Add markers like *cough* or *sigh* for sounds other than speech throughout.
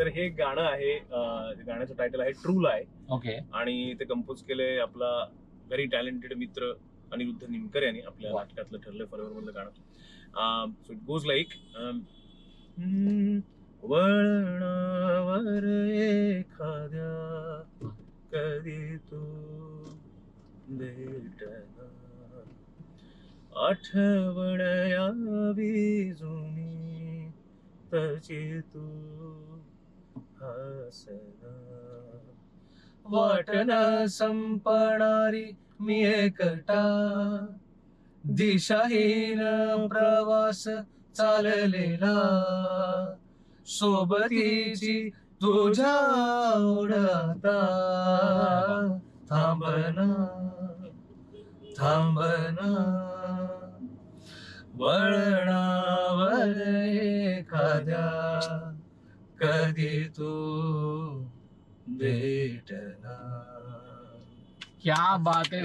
तर हे गाणं आहे अं, गाण्याचं टायटल आहे ट्रू लाय ओके. आणि ते कंपोज केले आपला व्हेरी टॅलेंटेड मित्र अनिरुद्ध निमकर यांनी आपल्या वा. नाटकातलं ठरलं फॉरवर मधलं गाणं सो इट गोज लाईक वळणावर एखाद्या कधी तू भेटना. आठवण यावी जुनी तशी तू हसना. संपणारी मी एकटा. दिशाहीन प्रवास चाललेला. सोबतीची तुझ्या ओढाता. थांबना थांबना वळणावर एखाद्या कधी तू भेटना क्या बात आहे.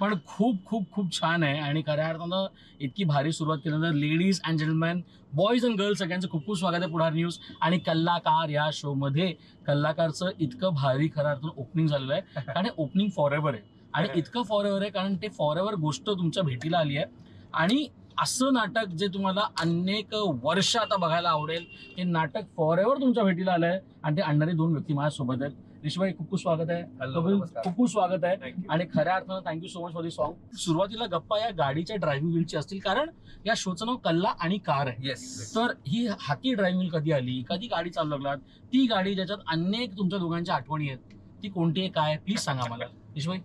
पण खूप खूप खूप छान आहे. आणि खऱ्या अर्थानं इतकी भारी सुरुवात केल्यानंतर ladies and gentleman boys and girls सगळ्यांचं खूप खूप स्वागत आहे पुढार न्यूज आणि कल्लाकार या शो मध्ये कल्लाकारचं इतकं भारी खऱ्या अर्थानं ओपनिंग झालेलं आहे. आणि ओपनिंग फॉर एव्हर आहे. आणि इतकं फॉर एव्हर आहे कारण ते फॉर एव्हर गोष्ट तुमच्या भेटीला आली आहे. आणि असं नाटक जे तुम्हाला अनेक वर्ष आता बघायला आवडेल ते नाटक फॉर एव्हर तुमच्या भेटीला आलंय आणि ते आणणारे दोन व्यक्ती माझ्यासोबत आहेत. ऋषभाई खूप खूप स्वागत आहे. खूप खूप स्वागत आहे. आणि खऱ्या अर्थानं thank you so much for the song सुरुवातीला गप्पा या गाडीच्या ड्रायव्हिंग व्हीलची असतील कारण या शोचं नाव कल्ला आणि कार आहे. येस तर ही हाती ड्रायव्हिंग व्हील कधी आली? कधी गाडी चालू लागलात? ती गाडी ज्याच्यात अनेक तुमच्या दोघांच्या आठवणी आहेत. ती कोणती आहे? काय प्लीज सांगा मला. ईशभाई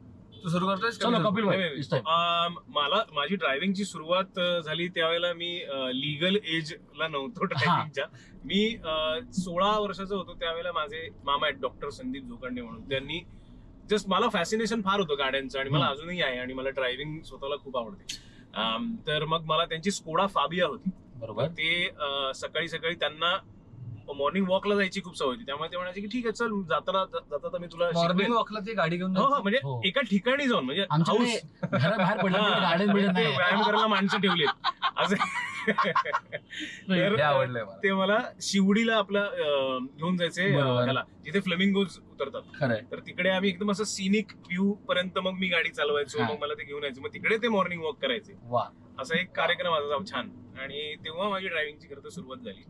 तू सुरू चलो कपिल भाई time. अं, मला माझी ड्रायव्हिंगची सुरुवात अं, झाली त्यावेळेला मी लिगल एजला नव्हतो ड्रायव्हिंगच्या मी अं, सोळा वर्षाचा होतो त्यावेळेला माझे मामा आहेत डॉक्टर संदीप जोकांडे म्हणून. त्यांनी जस्ट मला फॅसिनेशन फार होतं गाड्यांचं आणि मला हम्म. अजूनही आहे आणि मला ड्रायव्हिंग स्वतःला खूप आवडते. अं, तर मग मला त्यांची स्कोडा फाबिया होती. बरोबर. ते अं, सकाळी सकाळी त्यांना मॉर्निंग वॉकला जायची खूप सवय होती. त्यामुळे ते म्हणायचे की ठीक आहे चल जाताना जाता मी तुला मॉर्निंग शिकवेन." वॉकला ते गाडी घेऊन हो हो जायचं. म्हणजे हो. एका ठिकाणी जाऊन म्हणजे आमच्याकडे house- हा, बिड्या ते व्यायाम करायला माणसं ठेवलेत. असे. तर हे आवडलंय मला. ते मला शिवडीला आपलं अं, घेऊन जायचे अं, बरोबर. ह्याला. जिथे फ्लेमिंगोज उतरतात. खरंय. तर तिकडे आम्ही एकदम असं सिनिक व्ह्यू पर्यंत मग मी गाडी चालवायचो हा. मग मला ते घेऊन यायचं. मग तिकडे ते मॉर्निंग वॉक करायचे. वा. असा एक कार्यक्रम माझा छान. आणि तेव्हा माझी ड्रायव्हिंगची खरं तर सुरुवात झाली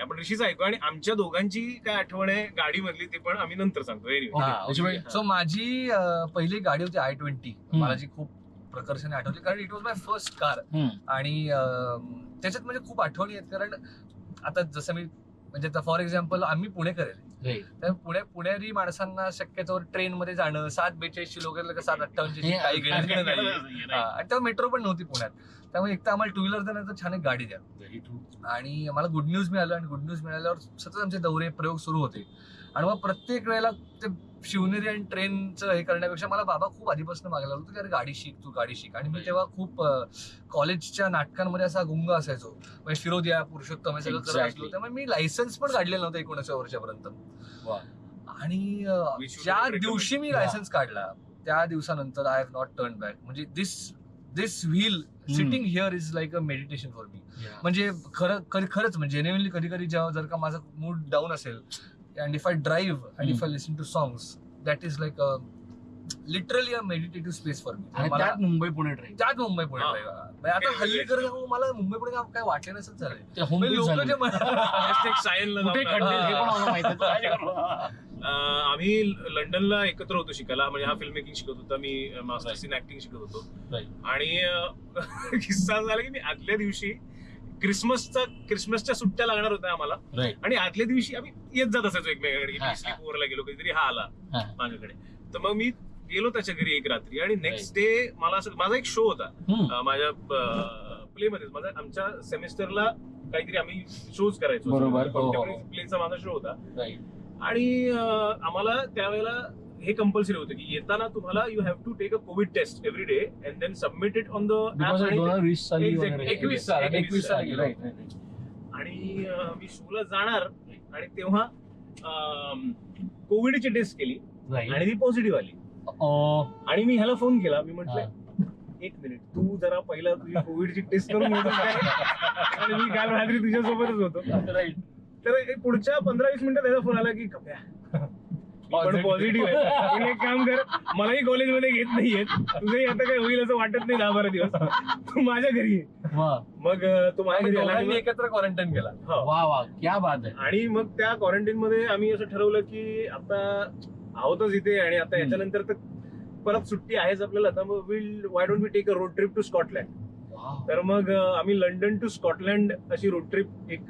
आपण ऋषीच ऐकू आणि आमच्या दोघांची काय आठवण आहे गाडी मधली ते पण आम्ही नंतर सांगतो Anyway. हा. So, माझी अं, पहिली गाडी होती आय ट्वेंटी. मला जी खूप प्रकर्षाने आठवली कारण it was my first car hmm. आणि अं, त्याच्यात म्हणजे खूप आठवणी आहेत कारण आता जसं मी म्हणजे फॉर एक्झाम्पल आम्ही पुणेकर आहे राईट तर पुणे पुणेरी माणसांना शक्यतो ट्रेन मध्ये जाणं सात बेचाळीसची लोक सात अठ्ठावन्नची हे- काही घेणं नाही. आणि तेव्हा मेट्रो पण नव्हती पुण्यात. त्यामुळे एक तर आम्हाला टू व्हीलर देण्याचं छान एक गाडी द्या. आणि मला गुड न्यूज मिळालं आणि गुड न्यूज मिळाल्यावर सतत आमचे दौरे प्रयोग सुरू होते. आणि मग प्रत्येक वेळेला ते शिवनेरी आणि ट्रेनचं हे करण्यापेक्षा मला बाबा खूप आधीपासून मागायला लागलो की अरे गाडी शिक तू गाडी शिक आणि मी. तेव्हा खूप कॉलेजच्या नाटकांमध्ये असा गुंग असायचो म्हणजे फिरोदिया पुरुषोत्तम हे सगळं करत. असलो त्यामुळे मी लायसन्स पण काढलेलं नव्हतं एकोणीसव्या वर्षापर्यंत. आणि ज्या. दिवशी मी. लायसन्स काढला त्या दिवसानंतर I have not turn back म्हणजे this this wheel sitting here is like a meditation for me. म्हणजे खरं खर- खरंच म्हणजे जेन्युअनली कधी कधी जेव्हा जर का माझा मूड डाऊन असेल and if I drive and if I listen to songs that is like literally a meditative space for me त्यात मुंबई पुणे ट्रेन त्यात मुंबई पुणे हा. drive. म्हणजे आता हल्ली कर मला मुंबई पुणे काय वाटलं नसेल लोक झालं. हे हा. आम्ही लंडनला एकत्र होतो शिकायला म्हणजे हा फिल्म मेकिंग शिकत होता मी मास्टर्स इन ऍक्टिंग शिकत होतो Right. आणि *laughs* किस्सा झाला की मी आदल्या दिवशी क्रिसमसचा क्रिसमसच्या सुट्ट्या लागणार होत्या आम्हाला. आणि आदल्या दिवशी आम्ही येत जात असायचो एकमेकांकडे हा, हा. स्लीप ओव्हरला गेलो कधीतरी हा आला हा. माझ्याकडे तर मग मी गेलो त्याच्या घरी एक रात्री आणि नेक्स्ट डे मला असं माझा एक शो होता हम्म. अं, माझ्या प्ले मध्ये माझा आमच्या सेमेस्टरला काहीतरी आम्ही शोज करायचो बरोबर. हो, हो, हो. प्लेचा माझा शो होता. आणि अं, आम्हाला त्यावेळेला हे कंपल्सरी होतं की येताना तुम्हाला you have to take a COVID test every day and then submit it on the Because of 2020 साली Exactly. वगैरे. एकवीस एकवीस. आणि मी शोला जाणार आणि तेव्हा कोविडची टेस्ट केली. आणि ती पॉझिटिव्ह आली आणि मी ह्याला फोन केला मी म्हटलं एक मिनिट तू जरा पहिला तुझी कोविडची टेस्ट करून? आणि मी काल रात्री तुझ्या सोबतच होतो. तर पुढच्या पंधरा वीस मिनिटात त्याचा फोन आला की कप्या पण. पॉझिटिव्ह आहे. *laughs* पण एक काम कर मलाही कॉलेजमध्ये घेत नाहीये तुझंही आता काय होईल असं वाटत नाही दहा बारा दिवस. तू माझ्या घरी ये. मग अं, तो माझ्या घरी आला आणि दोघांनी मग- एकत्र क्वारंटाईन केला. हो. वा वा. क्या बात आहे. आणि मग त्या क्वारंटाईन मध्ये आम्ही असं ठरवलं की आता आहोतच इथे आणि आता. याच्यानंतर तर परत सुट्टी आहेच आपल्याला. तर मग will why don't we take a road trip to Scotland तर मग आम्ही लंडन टू स्कॉटलँड अशी रोड ट्रिप एक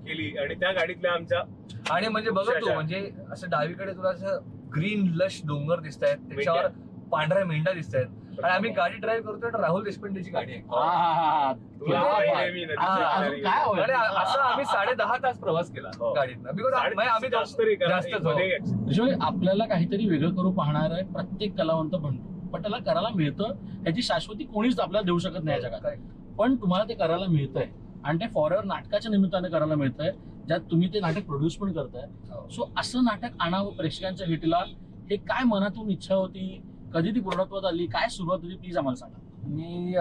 केली आणि त्या गाडीतल्या आमच्या आणि म्हणजे बघ तू. म्हणजे असं डावीकडे तुला असं ग्रीन लश डोंगर दिसत आहेत त्याच्यावर पांढऱ्या मेंढा दिसत आहेत आणि आम्ही गाडी ड्राईव्ह करतोय तर राहुल देशपांडेची गाडी आहे. असं आम्ही साडे दहा तास प्रवास केला हो. गाडीतनं. बिकॉज आम्ही हो. त्याच्यामुळे आपल्याला काहीतरी वेगळं करू पाहणार आहे प्रत्येक कलावंत म्हणतो पण त्याला करायला मिळतं ह्याची शाश्वती कोणीच आपल्याला देऊ शकत नाही या जगात? पण तुम्हाला ते करायला मिळतंय. आणि ते फॉरएव्हर नाटकाच्या निमित्ताने करायला मिळतंय ज्यात तुम्ही ते नाटक प्रोड्यूस पण करताय. हो. सो असं नाटक आणावं प्रेक्षकांच्या भेटीला हे काय मनातून इच्छा होती? कधी ती पूर्णत्वात आली? काय सुरुवात होती? प्लीज आम्हाला सांगा. मी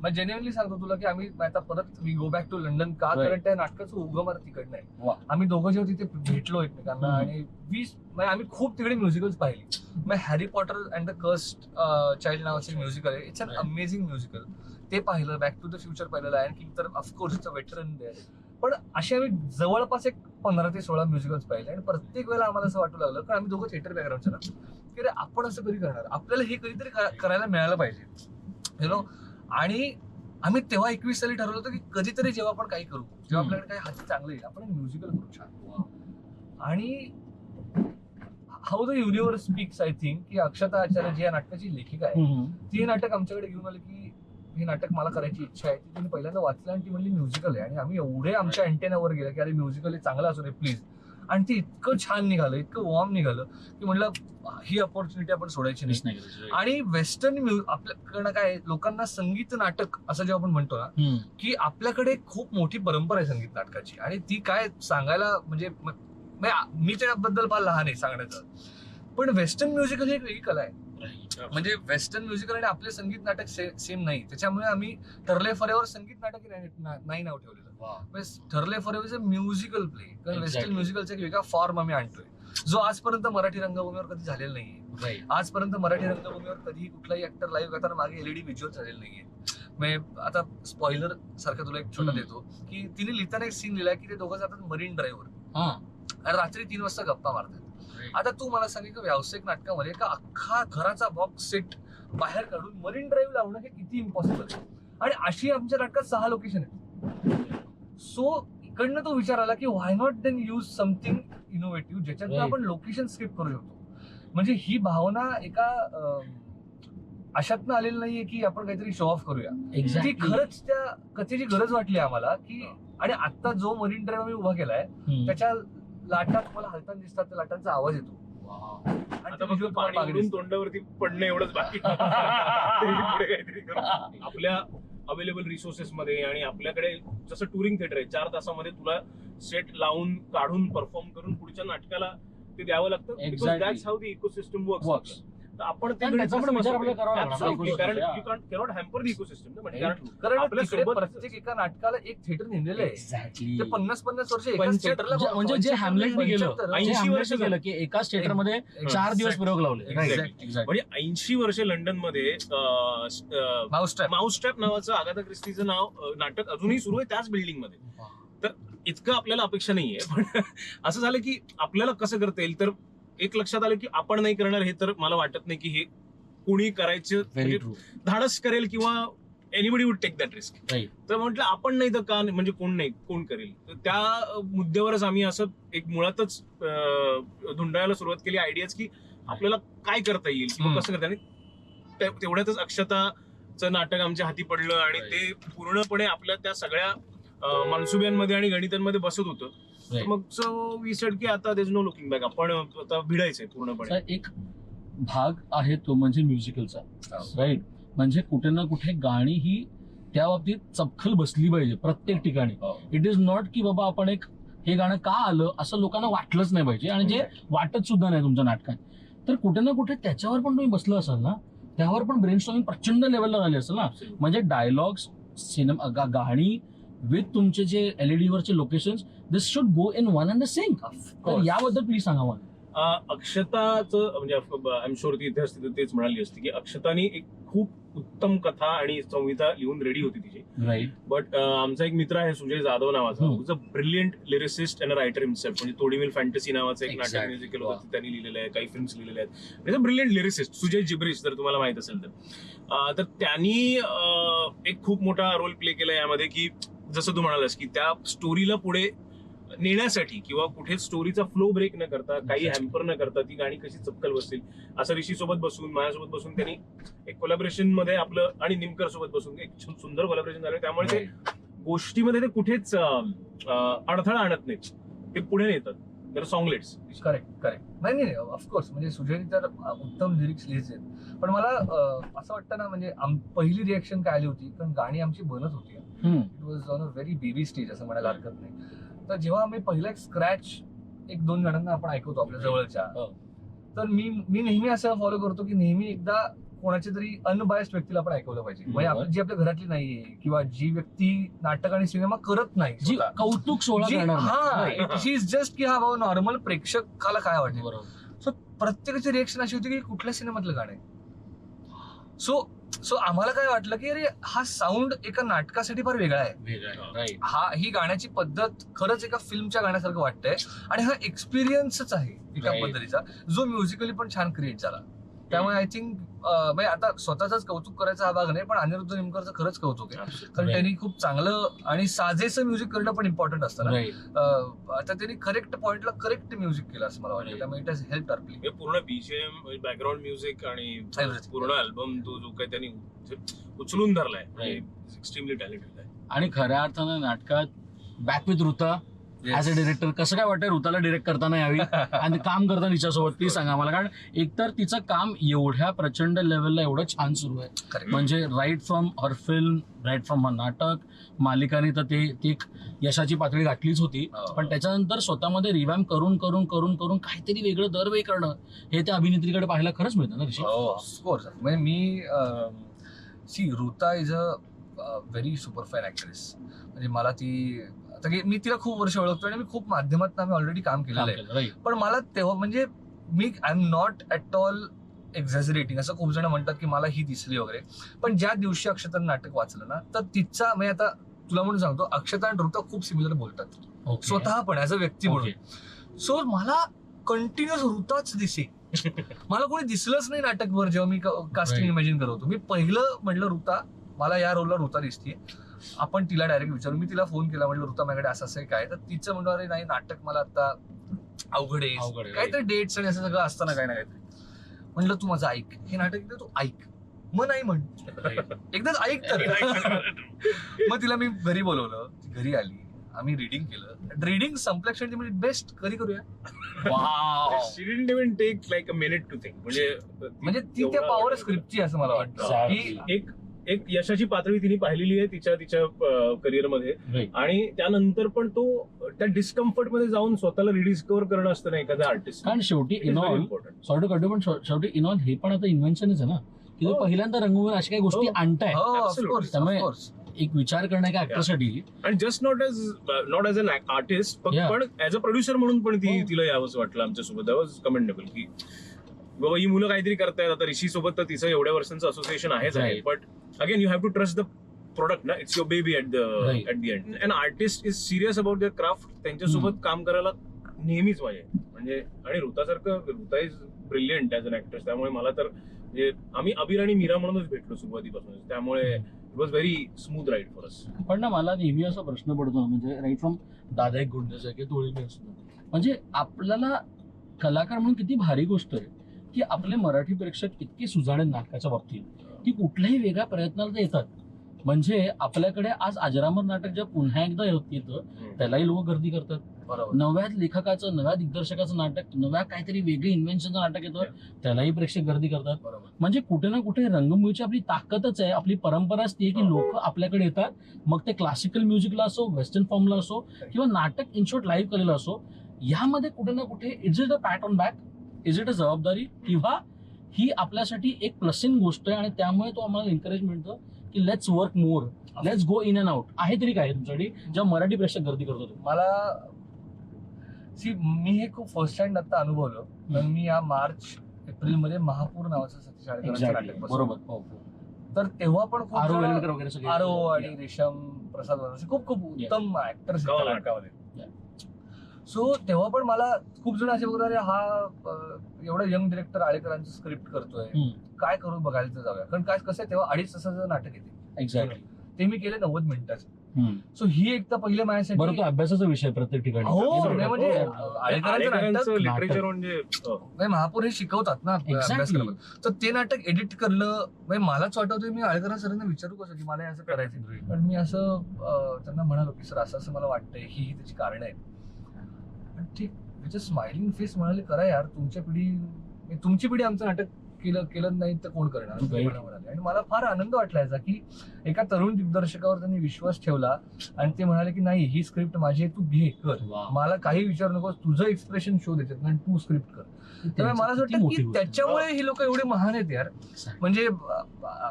म्हणजे जेन्युअनली सांगतो तुला की आम्ही आता परत we go back to London का. कारण त्या नाटकाचं उगम तिकडनं आहे. आम्ही दोघं जेव्हा तिथे भेटलो एकमेकांना. आणि वीस म्हणजे आम्ही खूप तिकडे म्युझिकल्स पाहिली. मग Harry Potter and the Cursed Child नावाचे म्युझिकल आहे. It's an. अमेझिंग म्युझिकल ते पाहिलं बॅक टू द फ्युचर पाहिलं लायन किंग तर of course the veteran they पण असे आम्ही जवळपास एक पंधरा ते सोळा म्युझिकल्स पाहिले आणि प्रत्येक वेळेला आम्हाला असं वाटू लागलं कारण आम्ही दोघं थिएटर बॅकग्राऊंडचे ना. की रे आपण असं कधी करणार? आपल्याला हे कधीतरी करा- करायला मिळालं पाहिजे. यु नो आणि आम्ही तेव्हा एकवीस साली ठरवलं होतं की कधीतरी जेव्हा आपण काही करू जेव्हा. आपल्याकडे काही हाती चांगलं येईल आपण म्युझिकल करू. छान. आणि how the universe speaks I think की अक्षता आचार्य जी या नाटकाची लेखिका आहे ती हे नाटक आमच्याकडे घेऊन आली की हे नाटक मला करायची इच्छा आहे ती तिने पहिल्यांदा वाचलं आणि ती म्हणली म्युझिकल आहे. आणि आम्ही एवढे आमच्या अँटेनावर गेले की अरे म्युझिकल हे चांगलं असू दे प्लीज आणि ते इतकं छान निघालं इतकं वॉर्म निघालं की म्हणलं ही अपॉर्च्युनिटी आपण सोडायची नाही. आणि वेस्टर्न आपल्याकडनं काय लोकांना संगीत नाटक असं जेव्हा आपण म्हणतो ना. की आपल्याकडे खूप मोठी परंपरा आहे संगीत नाटकाची आणि ती काय सांगायला म्हणजे म- त्याबद्दल फार लहान आहे सांगण्याचं पण वेस्टर्न म्युझिकल ही एक वेगळी कला आहे म्हणजे वेस्टर्न म्युझिकल आणि आपले संगीत नाटक सेम नाही. त्याच्यामुळे आम्ही ठरले फॉरेवर संगीत नाटक नाही नाव ठेवलेलं. ठरले forever is a musical play कारण वेस्टर्न. म्युझिकलचा एक वेगळा फॉर्म आम्ही आणतोय. जो आजपर्यंत मराठी रंगभूमीवर कधी झालेला नाहीये. आजपर्यंत मराठी रंगभूमीवर कधीही कुठलाही ऍक्टर लाईव्ह करताना मागे एलईडी व्हिज्युअल झालेलं नाहीये. आता स्पॉइलर सारखं तुला एक छोटा. देतो की तिने लिहिताना एक सीन लिहिलाय की ते दोघं जातात मरीन ड्राईव्हवर हा. आणि रात्री तीन वाजता गप्पा मारतात. आता तू मला सांग की व्यावसायिक नाटकामध्ये का अख्खा घराचा बॉक्स सेट बाहेर काढून मरीन ड्राईव्ह लावणं हे किती इम्पॉसिबल आहे आणि अशी आमच्या नाटकात सहा लोकेशन आहेत सो इकडनं तो विचार आला की why not then use something innovative ज्याच्यातून. आपण लोकेशन स्किप करू शकतो म्हणजे ही भावना एका अशातनं आलेली नाहीये की आपण काहीतरी शो ऑफ करूया ती. खरंच त्या कथेची गरज वाटली आम्हाला की आणि आता जो मरीन ड्राईव्ह आम्ही उभा केलाय. त्याच्या लाटा तुम्हाला हलताना दिसतात त्या लाटांचा आवाज येतो आता फक्त पाणी. तोंडावरती पडणं एवढंच बाकी *laughs* पुढे काहीतरी करू. आपल्या अवेलेबल रिसोर्सेस मध्ये आणि आपल्याकडे जसं टुरिंग थिएटर आहे चार तासामध्ये तुला सेट लावून काढून परफॉर्म करून पुढच्या नाटकाला ते द्यावं लागतं Exactly. That's how the ecosystem. Works आपण ते पण त्याचा पण विचार आपल्याला करावा लागणार. Absolutely. कारण ecosystem, you cannot hamper the ecosystem म्हणजे प्रत्येक एका नाटकाला एक थिएटर नेलेलं आहे. ते पन्नास पन्नास वर्ष म्हणजे जे हॅमलेटने गेलं पंच्याहत्तर. जे 80 हॅमलेटने वर्ष गेलं की एकाच थिएटरमध्ये चार दिवस. प्रयोग लावले. म्हणजे ऐंशी वर्ष लंडनमध्ये माऊस ट्रॅप माउस ट्रॅप नावाचं आगाथा क्रिस्टीचं नाव नाटक अजूनही सुरू आहे त्याच बिल्डिंगमध्ये तर इतकं आपल्याला अपेक्षा नाहीये पण *laughs* असं झालं की आपल्याला कसं करता येईल तर एक लक्षात आलं की आपण नाही करणार हे तर मला वाटत नाही की हे कोणी करायचं म्हणजे धाडस करेल किंवा anybody would take that risk. तर म्हटलं आपण नाही तर का? म्हणजे कोण नाही कोण करेल तर त्या मुद्द्यावरच आम्ही असं एक मुळातच धुंडाळायला सुरुवात केली आयडियाज की आपल्याला काय करता येईल किंवा. कसं करता येईल तेवढ्यातच अक्षताचं नाटक आमच्या हाती पडलं आणि. ते पूर्णपणे आपल्या त्या सगळ्या मनसुब्यांमध्ये आणि गणितांमध्ये बसत होतं तर. मग सो वी सेड की आता देज नो लुकिंग बॅक आपण आता भिडायचंय पूर्णपणे. एक भाग आहे तो म्हणजे म्युझिकलचा राईट म्हणजे कुठे ना कुठे गाणी ही त्या बाबतीत चपखल बसली पाहिजे प्रत्येक ठिकाणी. इट इज नॉट की बाबा आपण एक हे गाणं का आलं असं लोकांना वाटलंच नाही पाहिजे आणि जे वाटत सुद्धा नाही तुमच्या नाटकात. तर कुठे ना कुठे त्याच्यावर पण तुम्ही बसलं असाल ना त्यावर पण ब्रेन स्टॉमिंग प्रचंड लेवलला झाली असेल ना. म्हणजे डायलॉग्स सिनेमा गाणी विथ तुमचे जे एलईडी वरचे location this should go in one and the same तर याबद्दल प्लीज सांगा मला. अं, अक्षताचं म्हणजे आय एम शुअर ती इथे असती तेच म्हणाली असती की अक्षतानी एक खूप उत्तम कथा आणि संहिता लिहून रेडी होती तिची. राईट बट आमचा एक मित्र आहे सुजय जाधव नावाचा. हम्म. A brilliant lyricist and writer himself म्हणजे तोडीमिल फॅन्टसी नावाचं एक नाटक. म्युझिकल. होतं त्यांनी लिहिलेलं आहे काही फिल्म्स लिहिलेल्या आहेत. म्हणजे ब्रिलियंट लिरिसिस्ट सुजय जिब्रिश जर तुम्हाला माहीत असेल तर. त्यांनी एक खूप मोठा रोल प्ले केला यामध्ये की जसं तू म्हणालास की त्या स्टोरीला पुढे नेण्यासाठी किंवा कुठे स्टोरीचा फ्लो ब्रेक न करता काही. हॅम्पर न करता ती गाणी कशी चपकल बसतील? असं ऋषी सोबत बसून माझ्यासोबत बसून त्यांनी एक कोलॅबरेशनमध्ये आपलं आणि निमकर सोबत बसून एक सुंदर कोलॅबरेशन झालं. त्यामुळे ते गोष्टीमध्ये ते कुठेच अडथळा आणत नाहीत. ते पुढे नेतात. तर सॉंगलेट्स करेक्ट करेक्ट नाही नाही ऑफकोर्स म्हणजे सुजयनी तर उत्तम लिरिक्स लिहिलेत पण मला असं वाटतं ना म्हणजे पहिली रिएक्शन काय आली होती? कारण गाणी आमची बनत होती. It was on a very baby stage असं म्हणायला हरकत नाही. तर जेव्हा आम्ही पहिला एक स्क्रॅच एक दोन जणांना आपण ऐकवतो आपल्या जवळच्या हो. तर मी मी नेहमी असं फॉलो करतो की नेहमी एकदा कोणाच्या तरी अनबायस्ड व्यक्तीला आपण ऐकवलं पाहिजे म्हणजे. आपली जी आपल्या घरातली नाहीये किंवा जी व्यक्ती नाटक आणि सिनेमा करत नाही जी. कौतुक सोहळा हा. शी इज जस्ट की हा बाबा नॉर्मल प्रेक्षकाला काय वाटेल बरोबर सो प्रत्येकाची रिएक्शन अशी होती की कुठल्या सिनेमातलं गाणं आहे सो सो आम्हाला काय वाटलं की अरे हा साऊंड एका नाटकासाठी फार वेगळा आहे. राईट हा ही गाण्याची पद्धत खरंच एका फिल्मच्या गाण्यासारखं वाटतंय. आणि हा एक्सपिरियन्सच आहे एका Right. पद्धतीचा जो म्युझिकली पण छान क्रिएट झाला. त्यामुळे आय थिंक म्हणजे आता स्वतःच कौतुक करायचा हा भाग नाही पण अनिरुद्ध निमकरचं खरंच कौतुक आहे कारण. त्यांनी खूप चांगलं आणि साजेसं म्युझिक करणं पण इम्पॉर्टंट असतं ना आता त्यांनी करेक्ट पॉइंटला करेक्ट म्युझिक केलं असं मला वाटतं. त्यामुळे it has help our play हे पूर्ण बीजीएम बॅकग्राऊंड म्युझिक आणि. पूर्ण अल्बम तो जो काही त्यांनी उच- उचलून धरलाय. एक्स्ट्रीमली टॅलेंटेड आहे आणि खऱ्या अर्थानं नाटकात back with Ruta as a director कसं काय वाटतं ऋताला डिरेक्ट करताना यावी? *laughs* आणि काम करताना तिच्यासोबत ती सांगा मला कारण एकतर तिचं काम एवढ्या प्रचंड लेवलला एवढं छान सुरू आहे. म्हणजे right from her film right from her नाटक मालिकाने तर ते ती एक यशाची पातळी गाठलीच होती. हो. पण त्याच्यानंतर स्वतःमध्ये रिवॅम करून करून करून करून काहीतरी वेगळं दरवेळी करणं हे त्या अभिनेत्रीकडे पाहायला खरंच मिळतं ना ऋषी? हो ऑफकोर्स म्हणजे मी see Ruta is a very super fine actress म्हणजे मला ती की मी तिला खूप वर्ष ओळखतो आणि मी खूप माध्यमात आम्ही ऑलरेडी काम केलेलं आहे. पण मला तेव्हा म्हणजे मी I am not at all exaggerating असं खूप जण म्हणतात की मला ही दिसली वगैरे. पण ज्या दिवशी अक्षता नाटक वाचलं ना तर तिचा म्हणजे आता तुला म्हणून सांगतो अक्षता आणि ऋता खूप सिमिलर बोलतात. स्वतः पण ऍज अ व्यक्ती म्हणून. सो मला कंटिन्युअस ऋताच दिसे. *laughs* मला कोणी दिसलंच नाही नाटकभर जेव्हा मी कास्टिंग. इमॅजिन करत होतो. मी पहिलं म्हटलं ऋता मला या रोलला ऋता दिसतीये. आपण तिला डायरेक्ट विचारू. मी तिला फोन केला म्हटलं ऋता माझ्याकडे असं असं आहे काय? तर तिचं म्हणलं अरे नाही नाटक मला आता अवघड आहे. काहीतरी डेट्स आणि असं सगळं असतं ना काही ना काहीतरी. म्हणलं तू माझं ऐक. हे नाटक एकदा तू ऐक. मग नाही म्हण. एकदाच *laughs* ऐक तर. मग तिला मी घरी बोलवलं. ती घरी आली. आम्ही रिडिंग केलं. रिडिंग संपल्याक्षणी ती म्हणजे बेस्ट कधी करूया? *laughs* Take like a minute to think. म्हणजे म्हणजे ती त्या पॉवर स्क्रिप्टची असं मला वाटतं. की एक एक यशाची पातळी तिने पाहिलेली आहे तिच्या तिच्या करिअरमध्ये राईट आणि त्यानंतर पण तो त्या डिस्कम्फर्टमध्ये जाऊन स्वतःला रिडिस्कवर करणं असतं ना एखाद्या आर्टिस्ट कारण शेवटी इनॉल इम्पॉर्टंट सॉरी कळतो पण शेव- शेवटी इनॉल हे पण आता इन्व्हेन्शनच आहे ना. की हो. पहिल्यांदा रंगवून अशा काही गोष्टी हो. आणताय. हो त्यामुळे- एक विचार करण्या एका ऍक्टरसाठी आणि just not as not as an artist. पण ऍज अ प्रोड्युसर म्हणून पण ती. तिला यावंच वाटलं आमच्यासोबत. कमेंडेबल की बाबा ही मुलं काहीतरी करतायत. आता ऋषी सोबत तर तिचं एवढ्या वर्षांचं असोसिएशन आहेच आहे. But again you have to trust the product ना? It's your baby at the. At the end and artist is serious about the craft त्यांच्यासोबत काम करायला नेहमीच आहे म्हणजे आणि ऋतासारखं Ruta is brilliant as an actor त्यामुळे मला तर म्हणजे आम्ही अबीर आणि मीरा म्हणूनच भेटलो सुरुवातीपासून त्यामुळे it was very smooth ride for us पण ना मला नेहमी असा प्रश्न पडतो म्हणजे राईट फ्रॉम दादा एक आहे की तोळी म्हणजे आपल्याला कलाकार म्हणून किती भारी गोष्ट आहे. की आपले मराठी प्रेक्षक इतके सुजाण नाटकाच्या बाबतीत की कुठल्याही वेगळ्या प्रयत्नाला ते येतात. म्हणजे आपल्याकडे आज अजरामर नाटक जे पुन्हा एकदा येत- येतं त्यालाही लोक गर्दी करतात. बरोबर. नव्या लेखकाचं नव्या दिग्दर्शकाचं नाटक नव्या काहीतरी वेगळी इन्व्हेन्शनचं नाटक येतं त्यालाही प्रेक्षक गर्दी करतात. बरोबर. म्हणजे कुठे ना कुठे रंगभूमीची आपली ताकदच आहे आपली परंपराच ती आहे की लोक आपल्याकडे येतात मग ते क्लासिकल म्युझिकला असो वेस्टर्न फॉर्मला असो किंवा नाटक इन शॉर्ट लाईव्ह केलेलं असो यामध्ये कुठे ना कुठे is it a pat on back is it a जबाबदारी? किंवा ही आपल्यासाठी एक प्लसिंग गोष्ट आहे आणि त्यामुळे तो आम्हाला एनकरेज मिळतं की let's work more let's go in and out आहे तरी काय तुमच्यासाठी? जेव्हा मराठी प्रेक्षक गर्दी करतो तो. मला सी मी हे खूप फर्स्ट हँड आता अनुभवलं. कारण मी या मार्च एप्रिलमध्ये महापूर नावाचं सतीश. बरोबर. हो, हो. तर तेव्हा पण खूप आरो जण- वेलणकर वगैरे सगळे. आरो आणि रेशम प्रसाद खूप खूप. उत्तम ऍक्टर्स नाटकामध्ये. सो तेव्हा पण मला खूप जण असे बघतात "अरे हा एवढा यंग डिरेक्टर आळेकरांचं स्क्रिप्ट करतोय. काय करून बघायला जाऊया? कारण काय कसं आहे तेव्हा अडीच तासाचं नाटक येते. एक्झॅक्टली ते मी केले नव्वद मिनिटाचं. सो ही एक तर पहिले माझ्यासाठी बरं तो अभ्यासाचा विषय प्रत्येक ठिकाणी. हो, बरोबर. नाही म्हणजे हो. आळेकरांचं नाटक आळेकरांचं लिटरेचर म्हणजे महापौर हे शिकवतात ना तर ते नाटक एडिट करलं म्हणजे मलाच वाटवतोय मी आळकरां सरांना विचारू कसं की मला हे असं करायचं पण मी असं त्यांना म्हणालो की सर असं असं मला वाटतंय. ही ही त्याची कारण आहेत. आणि ठीक त्याच्या स्माइलिंग फेस म्हणाले करा यार तुमच्या पिढी म्हणजे तुमची पिढी आमचं नाटक केलं केलं नाही तर कोण करणार असं ते Right. मला म्हणाले आणि मला फार आनंद वाटला याचा की एका तरुण दिग्दर्शकावर त्यांनी विश्वास ठेवला आणि ते म्हणाले की नाही ही स्क्रिप्ट माझी आहे, तू घे कर वा. मला काही विचारू नकोस तुझं एक्सप्रेशन शो त्याच्यात आणि तू स्क्रिप्ट कर त्यामुळे मला असं किती वाटतं मोठी की गोष्ट. त्याच्यामुळे ही लोक एवढे महान आहेत यार. म्हणजे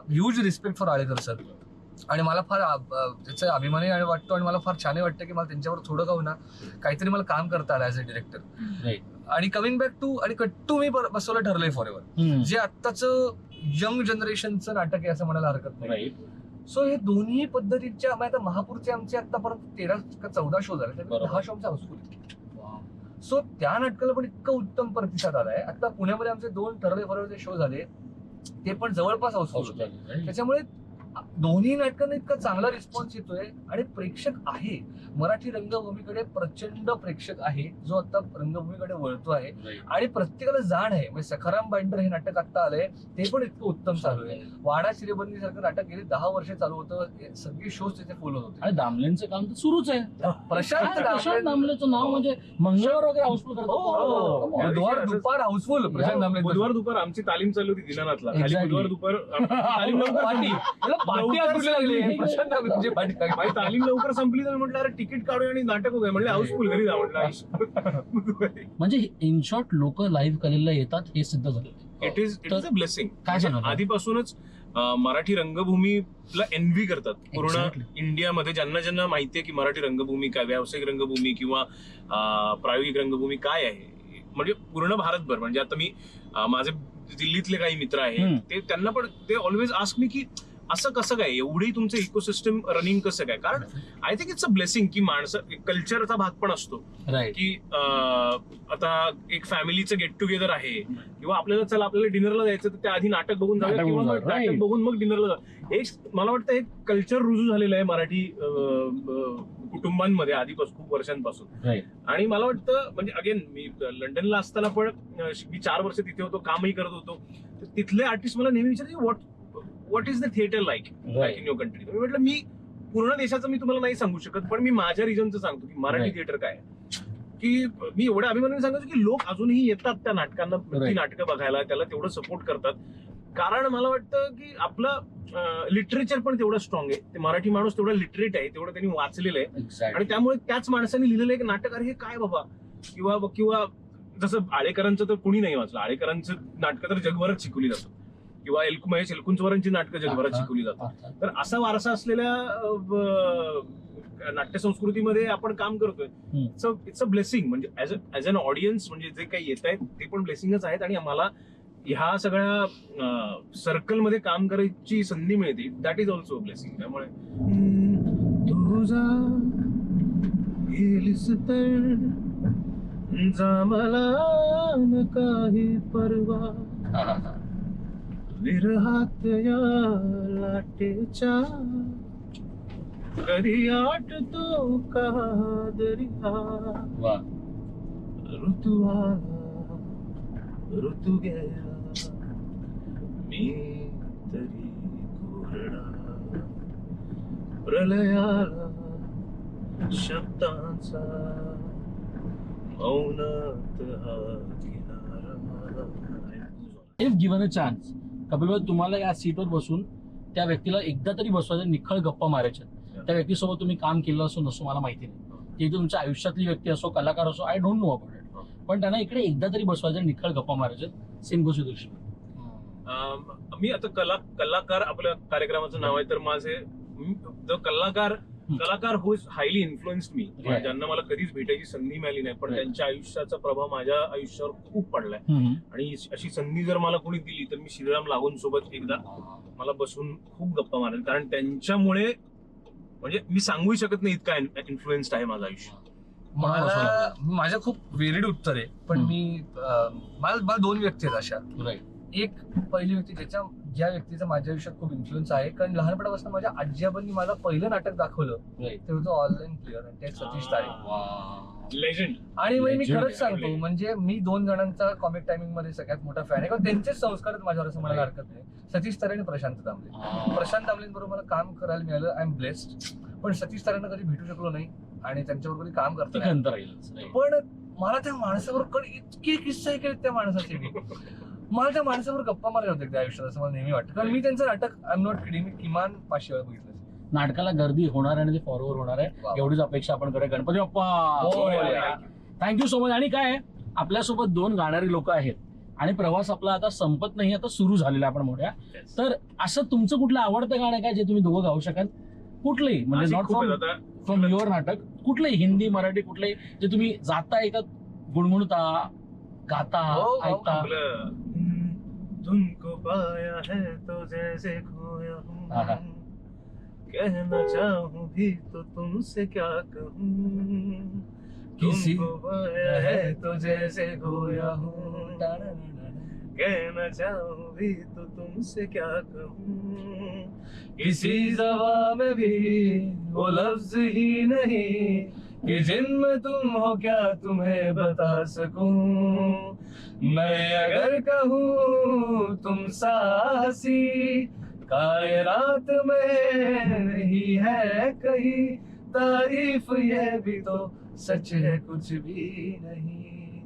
huge respect for Alekar sir आणि मला फार त्याचा अभिमानही आणि वाटतो आणि मला फार छान वाटतं की मला त्यांच्यावर थोडं का होईना काहीतरी मला काम करता आलं ऍज अ डिरेक्टर. आणि कमिंग बॅक टू आणि कट्टू मी बसवलं ठरलंय फॉर एव्हर. जे आत्ताचं यंग जनरेशनचं नाटक आहे असं म्हणायला हरकत नाही. सो हे दोन्ही पद्धतीच्या म्हणजे आता महापूरचे आमचे आतापर्यंत तेरा का चौदा शो झाले. दहा शो आमचे हाऊसफुल. सो त्या नाटकाला पण इतकं उत्तम प्रतिसाद आलाय आता पुण्यामध्ये आमचे दोन ठरले बरोबरचे शो झाले ते पण जवळपास हाऊसफुल होते. त्याच्यामुळे दोन्ही नाटकांना इतका चांगला रिस्पॉन्स येतोय आणि प्रेक्षक आहे. मराठी रंगभूमीकडे प्रचंड प्रेक्षक आहे जो आता रंगभूमीकडे वळतो आहे. आणि प्रत्येकाला जाण आहे. म्हणजे सखाराम बांडर हे नाटक आता आलंय ते पण इतकं उत्तम चालू आहे. वाडा शिरेबंदी सारखं नाटक गेली दहा वर्ष चालू होतं हे सगळे शोज तिथे फुल होत होते. आणि दामलेंचं काम तर सुरूच आहे. प्रशांत दामलेचं नाव म्हणजे मंगळवार वगैरे हाऊसफुल हो, हो, हो. बुधवार दुपार हाऊसफुल प्रशांत दामले बुधवार दुपार आमची तालीम *laughs* चालू होती दिनानाथला. बुधवार दुपार तालीम *laughs* लवकर संपली. लागली. प्रशांत. माझी तालीम लवकर तर म्हटलं अरे तिकीट काढूया आणि नाटक होऊया म्हणले हाऊसफुल घरी जा म्हटलं *laughs* म्हणजे इन शॉर्ट लोक लाईव्ह कलेला येतात हे सिद्ध झालं it is it is a blessing काय? आधीपासूनच मराठी रंगभूमीला एनव्ही करतात पूर्ण. इंडियामध्ये ज्यांना ज्यांना माहितीये की मराठी रंगभूमी काय व्यावसायिक रंगभूमी किंवा प्रायोगिक रंगभूमी काय आहे म्हणजे पूर्ण भारतभर म्हणजे आता मी माझे दिल्लीतले काही मित्र. आहेत ते त्यांना पण ते ऑलवेज आस्क मी की असं कसं काय? एवढी तुमचं इकोसिस्टम रनिंग कसं काय? कारण I think it's a blessing की माणसं कल्चरचा भाग पण असतो. की आता एक फॅमिलीचं गेट टुगेदर आहे किंवा आपल्याला चला आपल्याला डिनरला जायचं तर त्या आधी नाटक बघून जाऊया किंवा बघून मग जाऊया, नाटक. बघून मग डिनरला एक मला वाटतं एक कल्चर रुजू झालेलं आहे मराठी कुटुंबांमध्ये आधीपासून खूप वर्षांपासून. आणि मला वाटतं म्हणजे अगेन मी लंडनला असताना पण मी चार वर्ष तिथे होतो कामही करत होतो. तर तिथले आर्टिस्ट मला नेहमी विचारते what what is the theatre like like in your country मी म्हटलं मी पूर्ण देशाचं मी तुम्हाला नाही सांगू शकत पण मी माझ्या रिजनचं सांगतो की मराठी. थिएटर काय. की मी एवढ्या अभिमानाने सांगायचो की लोक अजूनही येतात त्या नाटकांना ती. नाटकं बघायला त्याला तेवढं सपोर्ट करतात. कारण मला वाटतं की आपलं लिटरेचर पण तेवढं स्ट्रॉंग आहे. ते मराठी माणूस तेवढा लिटरेट आहे तेवढं त्यांनी वाचलेलं आहे. आणि त्यामुळे त्याच माणसाने लिहिलेलं एक नाटक अरे हे काय बाबा? किंवा किंवा जसं आळेकरांचं तर कुणी नाही वाचलं. आळेकरांचं नाटकं तर जगभरात शिकवली जातात. किंवा एलकु महेश एलकुंचवारांची नाटकं जगभरात. शिकवली जातात. तर असा वारसा असलेल्या अ, नाट्य संस्कृतीमध्ये आपण काम करतोय. इट्स अ ब्लेसिंग म्हणजे ऍज अन ऑडियन्स म्हणजे जे काही येत आहेत ते पण ब्लेसिंगच आहेत आणि आम्हाला ह्या सगळ्या सर्कलमध्ये काम करायची संधी मिळते. दॅट इज ऑल्सो ब्लेसिंग त्यामुळे काही परवा. विरहात या लाटेच्या कधी आटतो का दर्या। ऋतू आला ऋतू गेला मी तरी कोरडा। प्रलयाला शब्दांचा मौनात हा किनारा. If given a chance Kapil तुम्हाला या सीटवर बसून त्या व्यक्तीला एकदा तरी बसवायचं निखळ गप्पा मारायच्या. त्या व्यक्तीसोबत तुम्ही काम केलं असो नसो मला माहिती नाही. ती तुमच्या आयुष्यातली व्यक्ती असो कलाकार असो I don't know about it पण त्यांना इकडे एकदा तरी बसवायचं निखळ गप्पा मारायच्या सेम गोष्ट दिवशी मी आता कला कलाकार आपल्या कार्यक्रमाचं नाव आहे तर माझे कलाकार कलाकार हु हायली इन्फ्लुएन्स्ड मी. ज्यांना मला कधीच भेटायची संधी मिळाली नाही पण. त्यांच्या आयुष्याचा प्रभाव माझ्या आयुष्यावर खूप पडलाय. आणि अशी संधी जर मला कोणी दिली तर मी श्रीराम लागून सोबत एकदा मला बसून खूप गप्पा मारेल कारण त्यांच्यामुळे म्हणजे मी सांगूही शकत नाही इतका इन्फ्लुएन्स्ड आहे माझं आयुष्य मला माझ्या खूप वेरिड उत्तर आहे पण. मी मला मला दोन व्यक्ती आहेत अशा. एक पहिली व्यक्ती ज्याच्या ज्या व्यक्तीचा माझ्या आयुष्यात खूप इन्फ्लुएन्स आहे. कारण लहानपणापासून माझ्या आजी आबांनी मला पहिलं नाटक दाखवलं. ते होतं ऑनलाईन प्लेअर आणि ते सतीश तारे. लेजंड आणि मग मी खरंच. सांगतो म्हणजे मी दोन जणांचा कॉमिक टायमिंगमध्ये सगळ्यात मोठा फॅन आहे. कारण त्यांचेच संस्कार माझ्यावर असं म्हणायला. हरकत नाही. सतीश तारे आणि प्रशांत दामले Ah. प्रशांत दामलेंबरोबर मला काम करायला मिळालं. आय एम ब्लेस्ड पण सतीश तारेंना कधी भेटू शकलो नाही. आणि त्यांच्यावर कधी काम करता. पण मला त्या माणसावर कड इतके किस्से ऐकले त्या माणसाचे मला त्या माणसावर गप्पा मारायला होते त्या आयुष्यात असं मला नेहमी वाटतं. कारण मी त्यांचं नाटक आय एम नॉट किडिंग मी किमान पाचशे वेळा बघितलं असेल. नाटकाला गर्दी होणार आणि ते फॉरवर्ड होणार आहे. एवढीच अपेक्षा आपण करूया. Ganpati Bappa. Thank you so much आणि काय आहे, आपल्यासोबत दोन गाणारी लोक आहेत. आणि प्रवास आपला आता संपत नाही आता सुरू झालेला आहे आपण मोठ्या तर असं तुमचं कुठलं आवडतं गाणं काय जे तुम्ही दोघं गाऊ शकाल? कुठलंही म्हणजे अशी नॉट खूप फ्रॉम आहेत आता फ्रॉम युअर नाटक कुठलंही हिंदी मराठी कुठलंही जे तुम्ही जाता ऐकत गुणगुणता गाता हो, हो, ऐकता. आपलं तुमको पाया है तो जैसे खोया हूँ। कहना चाहूँ भी तो तुमसे क्या कहूँ? किसी तुमको पाया है तो जैसे खोया हूँ। कहना चाहूँ भी तो तुमसे क्या कहूँ? किसी जबा में भी वो लफ्ज ही नहीं। कि जिनमें तुम हो, क्या तुम्हें बता सकूँ? मैं अगर कहूँ, तुम साहसी कायनात में नहीं है कहीं। तारीफ़ ये भी तो सच है, कुछ भी नहीं।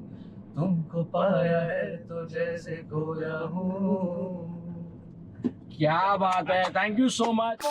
तुमको पाया है तो जैसे खोया हूँ। क्या बात है। Thank you so much